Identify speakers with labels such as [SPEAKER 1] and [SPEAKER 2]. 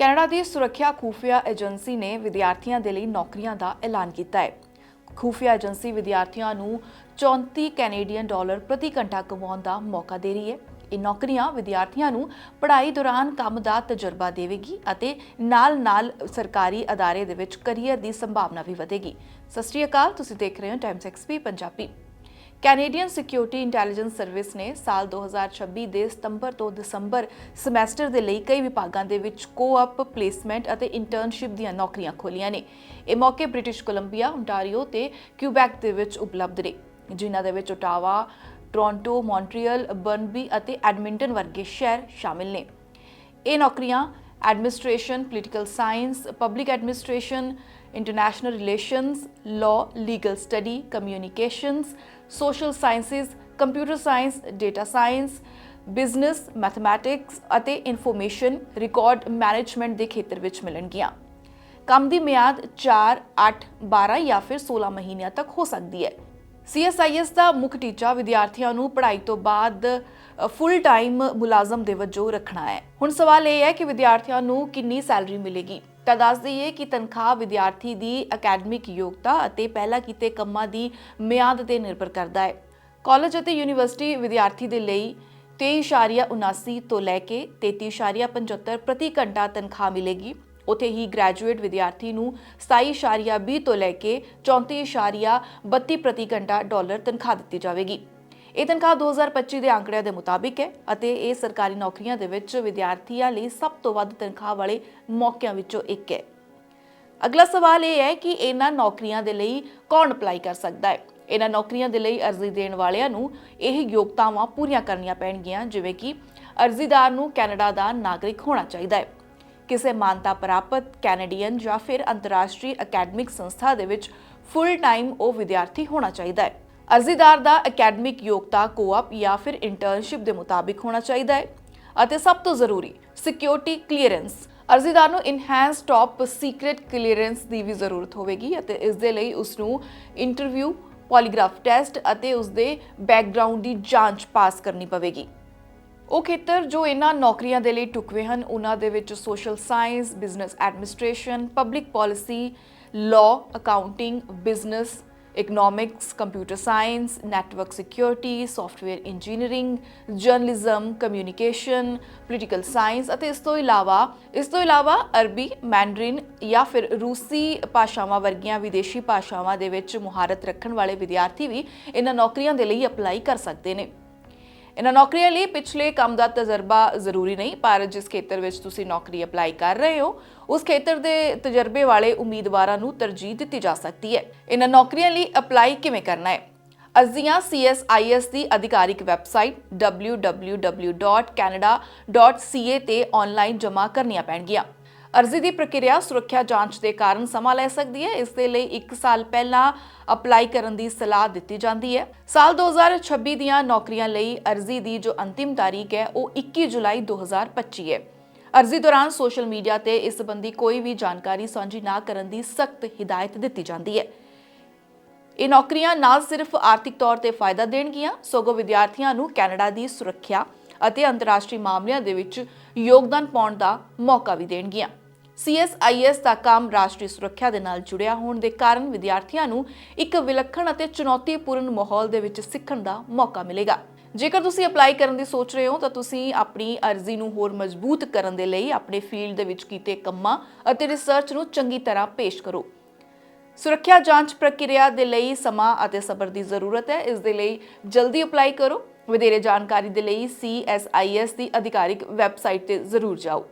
[SPEAKER 1] Canada ਦੀ ਸੁਰੱਖਿਆ ਖੂਫੀਆ agency ਨੇ ਵਿਦਿਆਰਥੀਆਂ ਦੇ ਲਈ ਨੌਕਰੀਆਂ ਦਾ ਐਲਾਨ ਕੀਤਾ ਹੈ। ਖੂਫੀਆ ਏਜੰਸੀ ਵਿਦਿਆਰਥੀਆਂ ਨੂੰ 34 ਕੈਨੇਡੀਅਨ ਡਾਲਰ ਪ੍ਰਤੀ ਘੰਟਾ ਕਮਾਉਣ ਦਾ ਮੌਕਾ ਦੇ ਰਹੀ ਹੈ। ਇਹ ਨੌਕਰੀਆਂ ਵਿਦਿਆਰਥੀਆਂ ਨੂੰ ਪੜ੍ਹਾਈ ਦੌਰਾਨ ਕੰਮ ਦਾ ਤਜਰਬਾ ਦੇਵੇਗੀ ਅਤੇ ਨਾਲ-ਨਾਲ ਸਰਕਾਰੀ ਅਦਾਰੇ ਦੇ ਵਿੱਚ ਕੈਰੀਅਰ ਦੀ ਸੰਭਾਵਨਾ ਵੀ ਵਧੇਗੀ। ਸਤਿ ਸ਼੍ਰੀ ਅਕਾਲ, ਤੁਸੀਂ ਦੇਖ ਰਹੇ ਹੋ Times XP Punjabi. Canadian security intelligence service ਨੇ ਸਾਲ 2026 ਦੇ ਸਤੰਬਰ ਤੋਂ ਦਸੰਬਰ ਸਮੈਸਟਰ ਦੇ ਲਈ ਕਈ ਵਿਭਾਗਾਂ ਦੇ ਵਿੱਚ ਕੋ-ਅਪ ਪਲੇਸਮੈਂਟ ਅਤੇ ਇੰਟਰਨਸ਼ਿਪ ਦੀਆਂ ਨੌਕਰੀਆਂ ਖੋਲੀਆਂ ਨੇ। ਇਹ ਮੌਕੇ ਬ੍ਰਿਟਿਸ਼ ਕੋਲੰਬੀਆ ਓਨਟਾਰੀਓ ਤੇ ਕਿਊਬੈਕ ਦੇ ਵਿੱਚ ਉਪਲਬਧ ਨੇ, ਜਿਨ੍ਹਾਂ ਦੇ ਵਿੱਚ ਓਟਾਵਾ, ਟੋਰਾਂਟੋ, ਮੌਂਟਰੀਅਲ, ਬਰਨਬੀ ਅਤੇ ਐਡਮਿੰਟਨ ਵਰਗੇ ਸ਼ਹਿਰ ਸ਼ਾਮਿਲ ਨੇ। ਇਹ ਨੌਕਰੀਆਂ administration, political science, public administration international relations law legal study communications social sciences computer science data science business mathematics ਅਤੇ ਇਨਫੋਰਮੇਸ਼ਨ ਰਿਕਾਰਡ ਮੈਨੇਜਮੈਂਟ ਦੇ ਖੇਤਰ ਵਿੱਚ ਮਿਲਣਗੀਆਂ। ਕੰਮ ਦੀ ਮਿਆਦ 4 8 12 ਜਾਂ ਫਿਰ 16 ਮਹੀਨਿਆਂ ਤੱਕ ਹੋ ਸਕਦੀ ਹੈ। CSIS ਦਾ ਮੁੱਖ ਟੀਚਾ ਵਿਦਿਆਰਥੀਆਂ ਨੂੰ ਪੜ੍ਹਾਈ ਤੋਂ ਬਾਅਦ ਫੁੱਲ ਟਾਈਮ ਮੁਲਾਜ਼ਮ ਦੇ ਵਜੋਂ ਰੱਖਣਾ ਹੈ। ਹੁਣ ਸਵਾਲ ਇਹ ਹੈ ਕਿ ਵਿਦਿਆਰਥੀਆਂ ਨੂੰ ਕਿੰਨੀ ਸੈਲਰੀ ਮਿਲੇਗੀ? ਤਾਂ ਦੱਸ ਦਈਏ ਕਿ ਤਨਖਾਹ ਵਿਦਿਆਰਥੀ ਦੀ ਅਕੈਡਮਿਕ ਯੋਗਤਾ ਅਤੇ ਪਹਿਲਾਂ ਕੀਤੇ ਕੰਮਾਂ ਦੀ ਮਿਆਦ ਤੇ ਨਿਰਭਰ ਕਰਦਾ ਹੈ। ਕਾਲਜ ਅਤੇ ਯੂਨੀਵਰਸਿਟੀ ਵਿਦਿਆਰਥੀ ਦੇ ਲਈ 23.79 ਤੋਂ ਲੈ ਕੇ 33.75 ਪ੍ਰਤੀ ਘੰਟਾ ਤਨਖਾਹ ਮਿਲੇਗੀ। ਉਥੇ ਹੀ ਗ੍ਰੈਜੂਏਟ ਵਿਦਿਆਰਥੀ ਨੂੰ 27.20 ਤੋਂ ਲੈ ਕੇ 34.32 ਪ੍ਰਤੀ ਘੰਟਾ ਡਾਲਰ ਤਨਖਾਹ ਦਿੱਤੀ ਜਾਵੇਗੀ। ਇਹ ਤਨਖਾਹ 2025 ਦੇ ਅੰਕੜਿਆਂ ਦੇ ਮੁਤਾਬਿਕ ਹੈ ਅਤੇ ਇਹ ਸਰਕਾਰੀ ਨੌਕਰੀਆਂ ਦੇ ਵਿੱਚ ਵਿਦਿਆਰਥੀਆਂ ਲਈ ਸਭ ਤੋਂ ਵੱਧ ਤਨਖਾਹ ਵਾਲੇ ਮੌਕਿਆਂ ਵਿੱਚੋਂ ਇੱਕ ਹੈ। ਅਗਲਾ ਸਵਾਲ ਇਹ ਹੈ ਕਿ ਇਹਨਾਂ ਨੌਕਰੀਆਂ ਦੇ ਲਈ ਕੌਣ ਅਪਲਾਈ ਕਰ ਸਕਦਾ ਹੈ? ਇਹਨਾਂ ਨੌਕਰੀਆਂ ਦੇ ਲਈ ਅਰਜ਼ੀ ਦੇਣ ਵਾਲਿਆਂ ਨੂੰ ਇਹ ਯੋਗਤਾਵਾਂ ਪੂਰੀਆਂ ਕਰਨੀਆਂ ਪੈਣਗੀਆਂ, ਜਿਵੇਂ ਕਿ ਅਰਜ਼ੀਦਾਰ ਨੂੰ ਕੈਨੇਡਾ ਦਾ ਨਾਗਰਿਕ ਹੋਣਾ ਚਾਹੀਦਾ ਹੈ। ਕਿਸੇ ਮਾਨਤਾ ਪ੍ਰਾਪਤ ਕੈਨੇਡੀਅਨ ਜਾਂ ਫਿਰ ਅੰਤਰਰਾਸ਼ਟਰੀ ਅਕੈਡਮਿਕ ਸੰਸਥਾ ਦੇ ਵਿੱਚ ਫੁੱਲ ਟਾਈਮ ਉਹ ਵਿਦਿਆਰਥੀ ਹੋਣਾ ਚਾਹੀਦਾ ਹੈ। ਅਰਜ਼ੀਦਾਰ ਦਾ ਅਕੈਡਮਿਕ ਯੋਗਤਾ ਕੋਆਪ ਜਾਂ ਫਿਰ ਇੰਟਰਨਸ਼ਿਪ ਦੇ ਮੁਤਾਬਿਕ ਹੋਣਾ ਚਾਹੀਦਾ ਹੈ ਅਤੇ ਸਭ ਤੋਂ ਜ਼ਰੂਰੀ ਸਿਕਿਉਰਿਟੀ ਕਲੀਅਰੈਂਸ ਅਰਜ਼ੀਦਾਰ ਨੂੰ ਇਨਹੈਂਸ ਟਾਪ ਸੀਕ੍ਰੀਟ ਕਲੀਅਰੈਂਸ ਦੀ ਵੀ ਜ਼ਰੂਰਤ ਹੋਵੇਗੀ ਅਤੇ ਇਸ ਦੇ ਲਈ ਉਸ ਨੂੰ ਇੰਟਰਵਿਊ ਪੋਲੀਗ੍ਰਾਫ ਟੈਸਟ ਅਤੇ ਉਸ ਦੇ ਬੈਕਗ੍ਰਾਉਂਡ ਦੀ ਜਾਂਚ ਪਾਸ ਕਰਨੀ ਪਵੇਗੀ। ਉਹ ਖੇਤਰ ਜੋ ਇਹਨਾਂ ਨੌਕਰੀਆਂ ਦੇ ਲਈ ਟੁਕਵੇ ਹਨ ਉਹਨਾਂ ਦੇ ਵਿੱਚ social science business administration public policy law accounting business economics computer science network security software engineering journalism communication political science ਅਤੇ ਇਸ ਤੋਂ ਇਲਾਵਾ, ਇਸ ਤੋਂ ਇਲਾਵਾ ਅਰਬੀ, ਮੈਂਡਰਿਨ ਜਾਂ ਫਿਰ ਰੂਸੀ ਭਾਸ਼ਾਵਾਂ ਵਰਗੀਆਂ ਵਿਦੇਸ਼ੀ ਭਾਸ਼ਾਵਾਂ ਦੇ ਵਿੱਚ ਮੁਹਾਰਤ ਰੱਖਣ ਵਾਲੇ ਵਿਦਿਆਰਥੀ ਵੀ ਇਹਨਾਂ ਨੌਕਰੀਆਂ ਦੇ ਲਈ ਅਪਲਾਈ ਕਰ ਸਕਦੇ ਨੇ। ਇਹਨਾਂ ਨੌਕਰੀਆਂ ਲਈ ਪਿਛਲੇ ਕੰਮ ਦਾ ਤਜਰਬਾ ਜ਼ਰੂਰੀ ਨਹੀਂ, ਪਰ ਜਿਸ ਖੇਤਰ ਵਿੱਚ ਤੁਸੀਂ ਨੌਕਰੀ ਅਪਲਾਈ ਕਰ ਰਹੇ ਹੋ, ਉਸ ਖੇਤਰ ਦੇ ਤਜਰਬੇ ਵਾਲੇ ਉਮੀਦਵਾਰਾਂ ਨੂੰ ਤਰਜੀਹ ਦਿੱਤੀ ਜਾ ਸਕਦੀ ਹੈ। ਇਹਨਾਂ ਨੌਕਰੀਆਂ ਲਈ ਅਪਲਾਈ ਕਿਵੇਂ ਕਰਨਾ ਹੈ? ਅਰਜ਼ੀਆਂ CSIS ਦੀ ਅਧਿਕਾਰਿਕ ਵੈਬਸਾਈਟ www.canada.ca ਤੇ ਆਨਲਾਈਨ ਜਮ੍ਹਾਂ ਕਰਨੀਆਂ ਪੈਣਗੀਆਂ। ਅਰਜ਼ੀ ਦੀ ਪ੍ਰਕਿਰਿਆ ਸੁਰੱਖਿਆ ਜਾਂਚ ਦੇ ਕਾਰਨ ਸਮਾਂ ਲੈ ਸਕਦੀ ਹੈ। ਇਸ ਦੇ ਲਈ 1 ਸਾਲ ਪਹਿਲਾਂ ਅਪਲਾਈ ਕਰਨ ਦੀ ਸਲਾਹ ਦਿੱਤੀ ਜਾਂਦੀ ਹੈ। ਸਾਲ 2026 ਦੀਆਂ ਨੌਕਰੀਆਂ ਲਈ ਅਰਜ਼ੀ ਦੀ ਜੋ ਅੰਤਿਮ ਤਾਰੀਖ ਹੈ, ਉਹ 21 ਜੁਲਾਈ 2025 ਹੈ। ਅਰਜ਼ੀ ਦੌਰਾਨ ਸੋਸ਼ਲ ਮੀਡੀਆ ਤੇ ਇਸ ਸੰਬੰਧੀ ਕੋਈ ਵੀ ਜਾਣਕਾਰੀ ਸਾਂਝੀ ਨਾ ਕਰਨ ਦੀ ਸਖਤ ਹਦਾਇਤ ਦਿੱਤੀ ਜਾਂਦੀ ਹੈ। ਇਹ ਨੌਕਰੀਆਂ ਨਾ ਸਿਰਫ ਆਰਥਿਕ ਤੌਰ ਤੇ ਫਾਇਦਾ ਦੇਣਗੀਆਂ, ਸਗੋਂ ਵਿਦਿਆਰਥੀਆਂ ਨੂੰ ਕੈਨੇਡਾ ਦੀ ਸੁਰੱਖਿਆ ਅਤੇ ਅੰਤਰਰਾਸ਼ਟਰੀ ਮਾਮਲਿਆਂ ਦੇ ਵਿੱਚ ਯੋਗਦਾਨ ਪਾਉਣ ਦਾ ਮੌਕਾ ਵੀ ਦੇਣਗੀਆਂ। CSIS ਦਾ ਕੰਮ ਰਾਸ਼ਟਰੀ ਸੁਰੱਖਿਆ ਦੇ ਨਾਲ ਜੁੜਿਆ ਹੋਣ ਦੇ ਕਾਰਨ ਵਿਦਿਆਰਥੀਆਂ ਨੂੰ ਇੱਕ ਵਿਲੱਖਣ ਅਤੇ ਚੁਣੌਤੀਪੂਰਨ ਮਾਹੌਲ ਦੇ ਵਿੱਚ ਸਿੱਖਣ ਦਾ ਮੌਕਾ ਮਿਲੇਗਾ। ਜੇਕਰ ਤੁਸੀਂ ਅਪਲਾਈ ਕਰਨ ਦੀ ਸੋਚ ਰਹੇ ਹੋ, ਤਾਂ ਤੁਸੀਂ ਆਪਣੀ ਅਰਜ਼ੀ ਨੂੰ ਹੋਰ ਮਜ਼ਬੂਤ ਕਰਨ ਦੇ ਲਈ ਆਪਣੇ ਫੀਲਡ ਦੇ ਵਿੱਚ ਕੀਤੇ ਕੰਮਾਂ ਅਤੇ ਰਿਸਰਚ ਨੂੰ ਚੰਗੀ ਤਰ੍ਹਾਂ ਪੇਸ਼ ਕਰੋ। ਸੁਰੱਖਿਆ ਜਾਂਚ ਪ੍ਰਕਿਰਿਆ ਦੇ ਲਈ ਸਮਾਂ ਅਤੇ ਸਬਰ ਦੀ ਜ਼ਰੂਰਤ ਹੈ। ਇਸ ਦੇ ਲਈ ਜਲਦੀ ਅਪਲਾਈ ਕਰੋ। ਵਧੇਰੇ ਜਾਣਕਾਰੀ ਦੇ ਲਈ CSIS ਦੀ ਅਧਿਕਾਰਿਕ ਵੈਬਸਾਈਟ ਤੇ ਜ਼ਰੂਰ ਜਾਓ।